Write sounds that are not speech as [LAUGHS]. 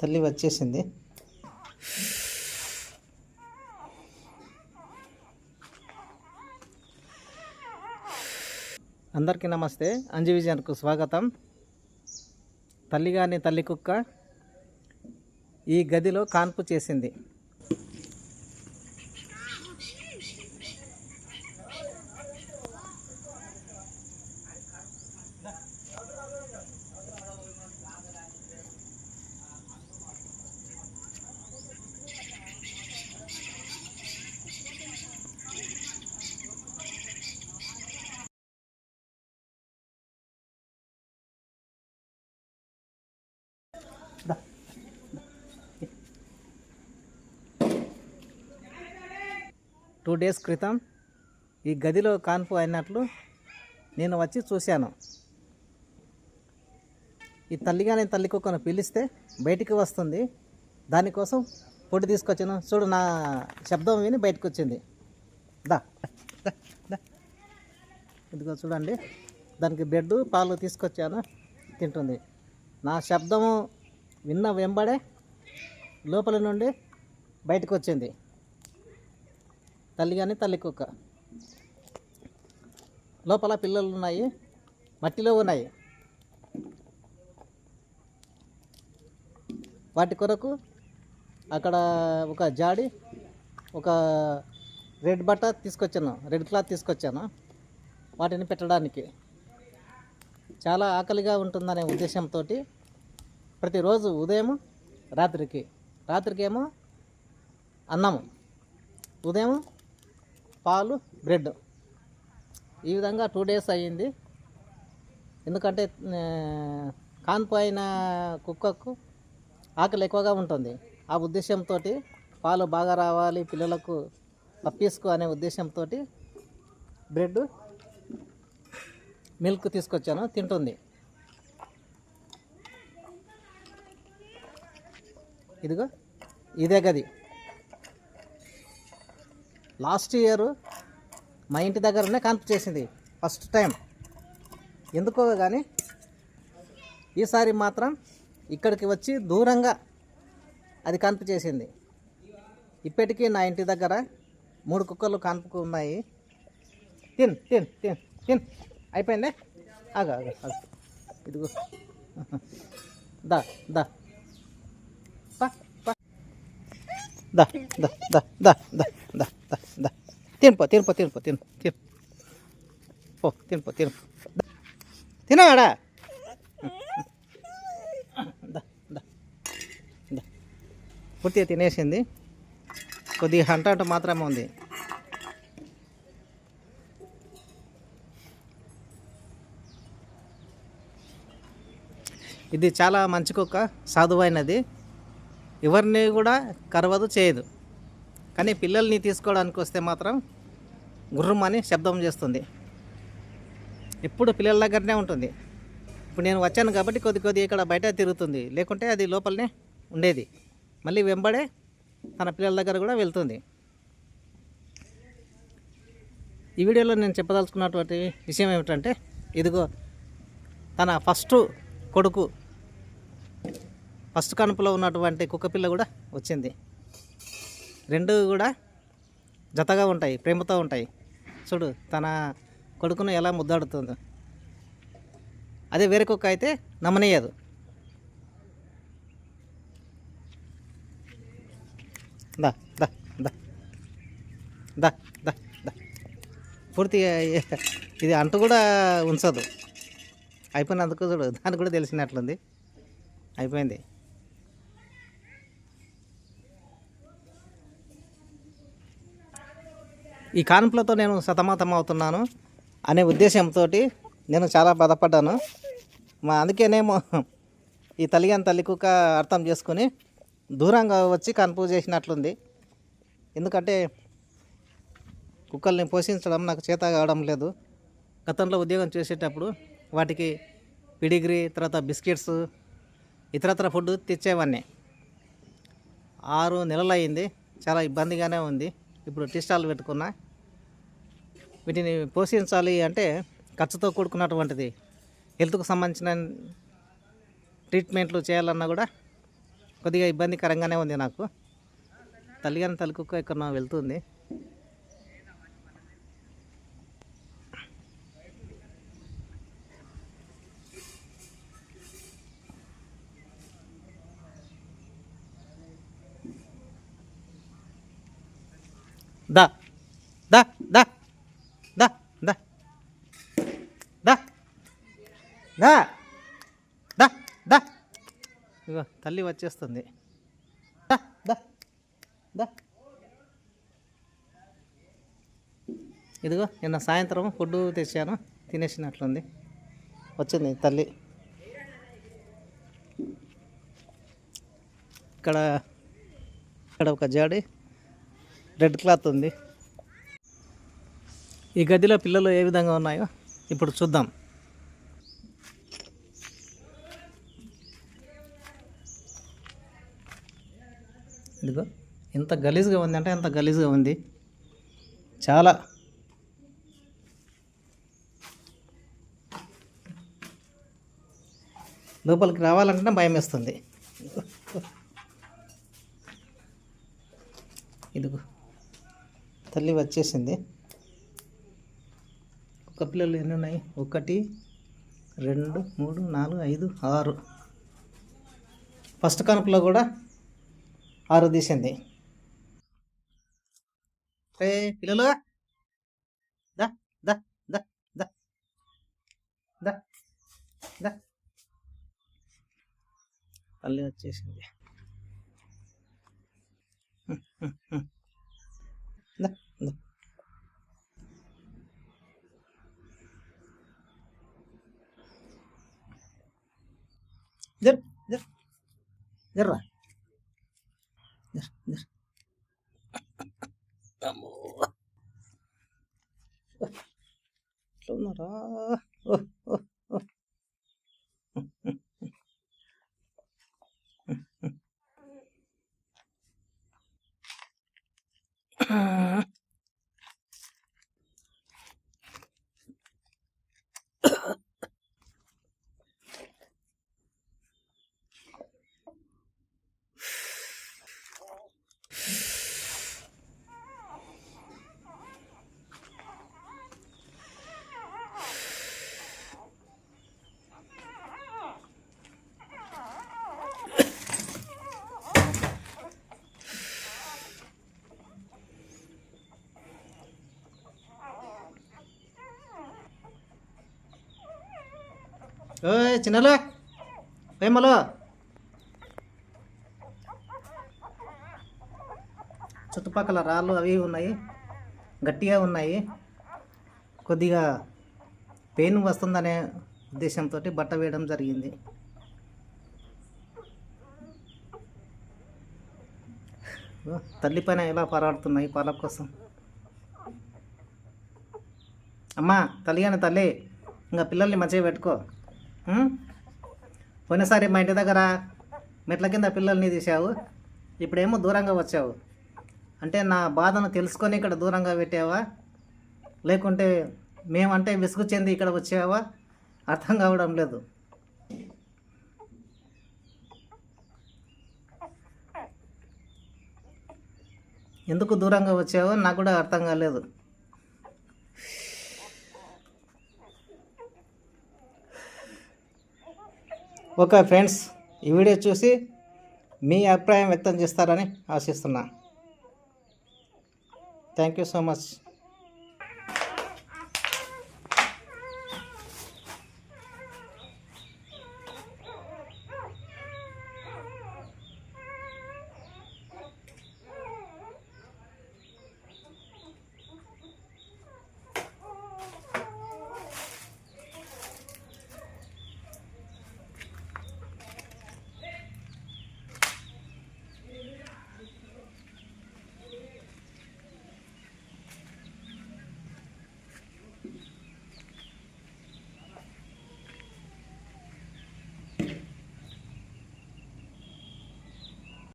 తల్లి వచ్చేసింది. అందరికీ నమస్తే. అంజు విజయానికి స్వాగతం. తల్లిగాని తల్లి కుక్క ఈ గదిలో కాన్పు చేసింది. టూ డేస్ క్రితం ఈ గదిలో కాన్పు అయినట్లు నేను వచ్చి చూశాను. ఈ తల్లిగా నేను తల్లి కుక్కను పిలిస్తే బయటికి వస్తుంది. దానికోసం పొడి తీసుకొచ్చాను. చూడు నా శబ్దం విని బయటకు వచ్చింది దా. ఇదిగో చూడండి. దానికి బెడ్ పాలు తీసుకొచ్చాను. తింటుంది. నా శబ్దము విన్న వెంబడే లోపల నుండి బయటకు వచ్చింది తల్లి కానీ తల్లి కుక్క లోపల పిల్లలు ఉన్నాయి మట్టిలో ఉన్నాయి. వాటి కొరకు అక్కడ ఒక జాడి ఒక రెడ్ బట్ట తీసుకొచ్చాను రెడ్ క్లాత్ తీసుకొచ్చాను వాటిని పెట్టడానికి. చాలా ఆకలిగా ఉంటుందనే ఉద్దేశంతో ప్రతిరోజు ఉదయం రాత్రికి. రాత్రికి ఏమో అన్నము. ఉదయం పాలు బ్రెడ్. ఈ విధంగా టూ డేస్ అయ్యింది. ఎందుకంటే కాన్పోయిన కాన్పు అయిన కుక్కకు ఆకలి ఎక్కువగా ఉంటుంది. ఆ ఉద్దేశంతో పాలు బాగా రావాలి పిల్లలకు పప్పీస్కు అనే ఉద్దేశంతో బ్రెడ్ మిల్క్ తీసుకొచ్చాను తింటుంది. ఇదిగో ఇదే గది. లాస్ట్ ఇయర్ మా ఇంటి దగ్గరనే కాన్పు చేసింది ఫస్ట్ టైం ఎందుకో కానీ ఈసారి మాత్రం ఇక్కడికి వచ్చి దూరంగా అది కాన్పు చేసింది. ఇప్పటికీ నా ఇంటి దగ్గర మూడు కుక్కలు కాన్పుకు ఉన్నాయి. తిన్ తిన్ తిన్ తిన్. అయిపోయిందే? ఆగా ఆగా ఆగు. ఇదిగో. [LAUGHS] దా దా. పా. దా దా దా దా దా దా దా దా. తినిపో తినిపో తినిపో తిను తిను పో తినిపో తిను తినవాడా దా. దా దా. పూర్తిగా తినేసింది. కొద్దిగా హంట అంట మాత్రమే ఉంది. ఇది చాలా మంచి కుక్క సాధువైనది. ఎవరిని కూడా కరవదు చేయదు. కానీ పిల్లల్ని తీసుకోవడానికి వస్తే మాత్రం గుర్రమని శబ్దం చేస్తుంది. ఎప్పుడు పిల్లల దగ్గరనే ఉంటుంది. ఇప్పుడు నేను వచ్చాను కాబట్టి కొద్ది కొద్ది ఇక్కడ బయట తిరుగుతుంది. లేకుంటే అది లోపలనే ఉండేది. మళ్ళీ వెంబడే తన పిల్లల దగ్గర కూడా వెళ్తుంది. ఈ వీడియోలో నేను చెప్పదలుచుకున్నటువంటి విషయం ఏమిటంటే ఇదిగో తన ఫస్ట్ కొడుకు ఫస్ట్ కనుపులో ఉన్నటువంటి కుక్కపిల్ల కూడా వచ్చింది. రెండు కూడా జతగా ఉంటాయి ప్రేమతో ఉంటాయి. చూడు తన కొడుకును ఎలా ముద్దాడుతుందో. అదే వేరే కుక్క అయితే నమ్మనేయదు. దా దా దా. దా దా దా. పూర్తిగా [LAUGHS] ఇది అంటు కూడా ఉంచదు. అయిపోయినందుకు చూడు దానికి కూడా తెలిసినట్లుంది. అయిపోయింది. ఈ కాన్పులతో నేను సతమతం అవుతున్నాను అనే ఉద్దేశంతో నేను చాలా బాధపడ్డాను. మా అందుకేనేమో ఈ తల్లిగాని తల్లి కుక్క అర్థం చేసుకుని దూరంగా వచ్చి కాన్పు చేసినట్లుంది. ఎందుకంటే కుక్కల్ని పోషించడం నాకు చేత కావడం లేదు. గతంలో ఉద్యోగం చేసేటప్పుడు వాటికి పిడిగ్రీ తర్వాత బిస్కెట్స్ ఇతరత్ర ఫుడ్ తెచ్చేవాడిని ఆరు నెలలు అయింది చాలా ఇబ్బందిగానే ఉంది. ఇప్పుడు టీ స్టాల్ పెట్టుకున్నా. వీటిని పోషించాలి అంటే ఖర్చుతో కూడుకున్నటువంటిది. హెల్త్కు సంబంధించిన ట్రీట్మెంట్లు చేయాలన్నా కూడా కొద్దిగా ఇబ్బందికరంగానే ఉంది నాకు. తల్లిగాని తలకుక్క ఎక్కడో వెళ్తుంది. తల్లి వచ్చేస్తుంది. ఇదిగో నిన్న సాయంత్రం ఫుడ్ తెచ్చాను తినేసినట్లుంది. వచ్చింది తల్లి. ఇక్కడ ఇక్కడ ఒక జాడి రెడ్ క్లాత్ ఉంది. ఈ గదిలో పిల్లలు ఏ విధంగా ఉన్నాయో ఇప్పుడు చూద్దాం. ఇదిగో ఎంత గలీజ్గా ఉంది అంటే ఎంత గలీజ్గా ఉంది. చాలా. లోపలికి రావాలంటే భయం వేస్తుంది. ఇదిగో తల్లి వచ్చేసింది. ఒక పిల్లలు ఎన్ని ఉన్నాయి? ఒకటి రెండు మూడు నాలుగు ఐదు ఆరు. ఫస్ట్ కనుపులో కూడా ఆరు తీసింది రే పిల్లలు! దా దా దా దా దా దా. తల్లి వచ్చేసింది. దా దా. జర్ జర్ జర్రా. Vamos. Sonará. Ah. ఓ ఓ ఓ ఓయ్ చుట్టుపక్కల రాళ్ళు అవి ఉన్నాయి. గట్టిగా ఉన్నాయి. కొద్దిగా పెయిన్ వస్తుందనే ఉద్దేశంతో బట్ట వేయడం జరిగింది. తల్లి పైన ఎలా పరాడుతున్నాయి పాల కోసం? అమ్మా తల్లి అని తల్లి ఇంకా పిల్లల్ని మంచిగా పెట్టుకో. పోయినసారి మా ఇంటి దగ్గర మెట్ల కింద పిల్లల్ని తీసావు ఇప్పుడేమో దూరంగా వచ్చావు. అంటే నా బాధను తెలుసుకొని ఇక్కడ దూరంగా పెట్టావా? లేకుంటే మేమంటే విసుగు చెంది ఇక్కడ వచ్చావా? అర్థం కావడం లేదు. ఎందుకు దూరంగా వచ్చావో నాకు కూడా అర్థం కాలేదు. ఓకే ఫ్రెండ్స్ ఈ వీడియో చూసి మీ అభిప్రాయం వ్యక్తం చేస్తారని ఆశిస్తున్నా. Thank you so much.